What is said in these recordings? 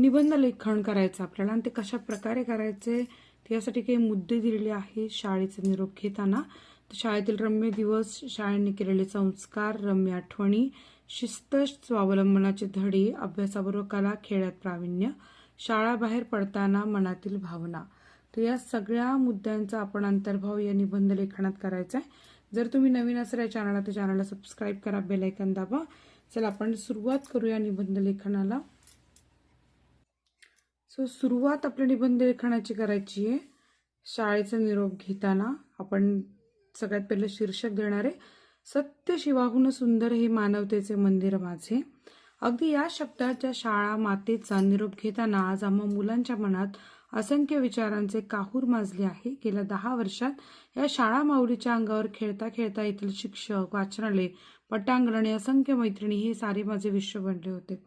निबंध लेखन करायचं आपल्याला आणि ते कशा प्रकारे करायचे त्यासाठी काही मुद्दे दिलेले आहेत शाळेचा निरोप घेताना. तर शाळेतील रम्य दिवस शाळेने केलेले संस्कार रम्य आठवणी शिस्त स्वावलंबनाचे धडे अभ्यासाबरोबर कला खेळात प्रावीण्य शाळा बाहेर पडताना मनातील भावना. तर या सगळ्या मुद्द्यांचा आपण अंतर्भाव या निबंध लेखनात करायचा आहे. जर तुम्ही नवीन असाल या चॅनलला तर चॅनलला सबस्क्राईब करा बेलायकन दाबा. चला आपण सुरुवात करूया निबंध लेखनाला. सो सुरुवात आपल्या निबंध लेखनाची करायची आहे. शाळेचा निरोप घेताना आपण सगळ्यात पहिलं शीर्षक देणार आहे. सत्य शिवाहून सुंदर हे मानवतेचे मंदिर माझे. अगदी या शब्दाच्या शाळा मातेचा निरोप घेताना आज आम्हा मुलांच्या मनात असंख्य विचारांचे काहूर माजले आहे. गेल्या दहा वर्षात या शाळा माऊलीच्या अंगावर खेळता खेळता येथील शिक्षक वाचनालय पटांगण आणि असंख्य मैत्रिणी हे सारे माझे विश्व बनले होते.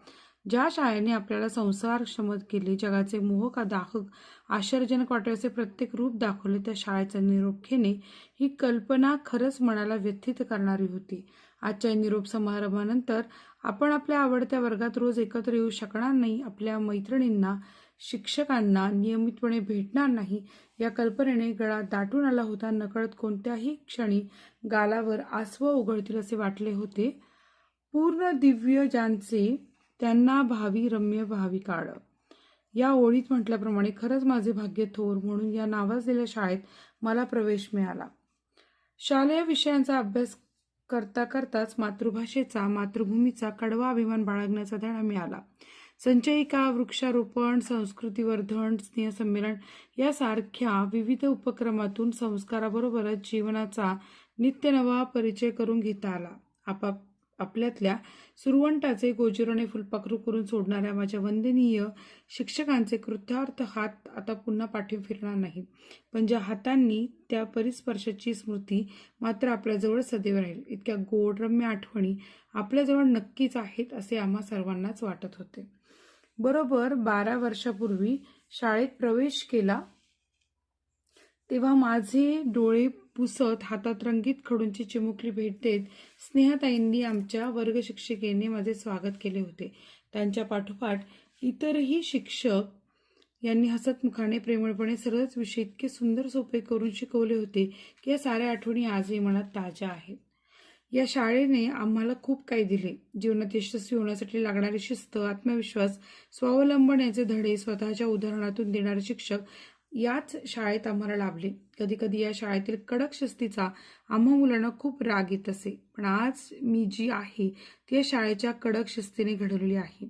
ज्या शाळेने आपल्याला संसार क्षमत केले जगाचे मोहक दाहक आश्चर्यजनक वाटे प्रत्येक रूप दाखवले त्या शाळेचा निरोप घेणे ही कल्पना खरंच मनाला व्यथित करणारी होती. आजच्या निरोप समारंभानंतर आपण आपल्या आवडत्या वर्गात रोज एकत्र येऊ शकणार नाही आपल्या मैत्रिणींना शिक्षकांना नियमितपणे भेटणार नाही या कल्पनेने गळा दाटून आला होता. नकळत कोणत्याही क्षणी गालावर आसवं उघडतील असे वाटले होते. पूर्ण दिव्य ज्यांचे त्यांना भावी रम्य भावी काळ. या ओळीत म्हटल्याप्रमाणे खरंच माझे भाग्य थोर म्हणून या नावाजलेल्या शाळेत मला प्रवेश मिळाला. शालेय विषयांचा अभ्यास करता करताच मातृभाषेचा मातृभूमीचा कडवा अभिमान बाळगण्याचा धडा मिळाला. संचयिका वृक्षारोपण संस्कृतीवर्धन स्नेहसंमेलन यासारख्या विविध उपक्रमातून संस्काराबरोबरच जीवनाचा नित्य नवा परिचय करून घेता आला. आपाप आपल्यातल्या सुरवंटाचे गोजिरोने फुलपाखरू करून सोडणाऱ्या माझ्या वंदनीय शिक्षकांचे कृत्यार्थ हात आता पुन्हा पाठीव फिरणार नाहीत. पण ज्या हातांनी त्या परिस्पर्शाची स्मृती मात्र आपल्याजवळ सदैव राहील. इतक्या गोडरम्य आठवणी आपल्याजवळ नक्कीच आहेत असे आम्हा सर्वांनाच वाटत होते. बरोबर बारा वर्षापूर्वी शाळेत प्रवेश केला तेव्हा माझे डोळे पुसत हातात रंगीत खडूंची चिमुकली भेट देत स्नेहताईंनी आमच्या वर्गशिक्षिकेने माझे स्वागत केले होते. त्यांच्या पाठोपाठ इतरही शिक्षक यांनी हसत मुखाने प्रेमळपणे सर्वच विषय इतके सुंदर सोपे करून शिकवले होते की या साऱ्या आठवणी आजही मनात ताज्या आहेत. या शाळेने आम्हाला खूप काही दिले. जीवनात यशस्वी होण्यासाठी लागणारी शिस्त आत्मविश्वास स्वावलंबन याचे धडे स्वतःच्या उदाहरणातून देणारे शिक्षक याच शाळेत आम्हाला लाभले. कधी कधी या शाळेतील कडक शिस्तीचा आम्हा मुलांना खूप राग येत असे. पण आज मी जी आहे ती या शाळेच्या कडक शिस्तीने घडवली आहे.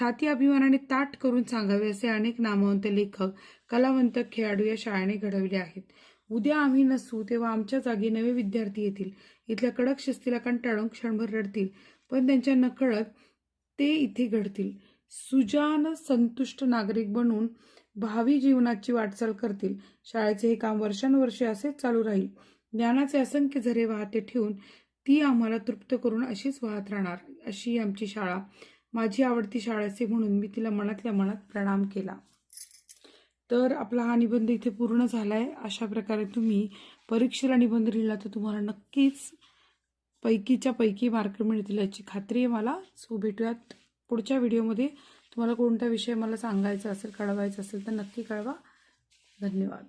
छाती अभिमानाने ताट करून सांगावे असे अनेक नामवंत लेखक कलावंत खेळाडू या शाळेने घडवले आहेत. उद्या आम्ही नसू तेव्हा आमच्या जागी नवे विद्यार्थी येतील. इथल्या कडक शिस्तीला कंटाळून क्षणभर रडतील. पण त्यांच्या नकळत ते इथे घडतील. सुजान संतुष्ट नागरिक बनून भावी जीवनाची वाटचाल करतील. शाळेचे हे काम वर्षानुवर्षे असेच चालू राहील. ज्ञानाचे असंख्य झरे वाहते ठेवून ती आम्हाला तृप्त करून अशीच वाहत राहणार अशी आमची शाळा. माझी आवडती शाळा असे म्हणून मी तिला मनातल्या मनात प्रणाम केला. तर आपला हा निबंध इथे पूर्ण झाला आहे अशा प्रकारे तुम्ही परीक्षेला निबंध लिहिला तर तुम्हाला नक्कीच पैकीच्या पैकी मार्क मिळतील याची खात्री आहे. मला सो भेटूयात. पुढच्या व्हिडिओमध्ये तुम्हाला कोणता विषय मला सांगायचा असेल कळवायचा असेल तर नक्की कळवा. धन्यवाद.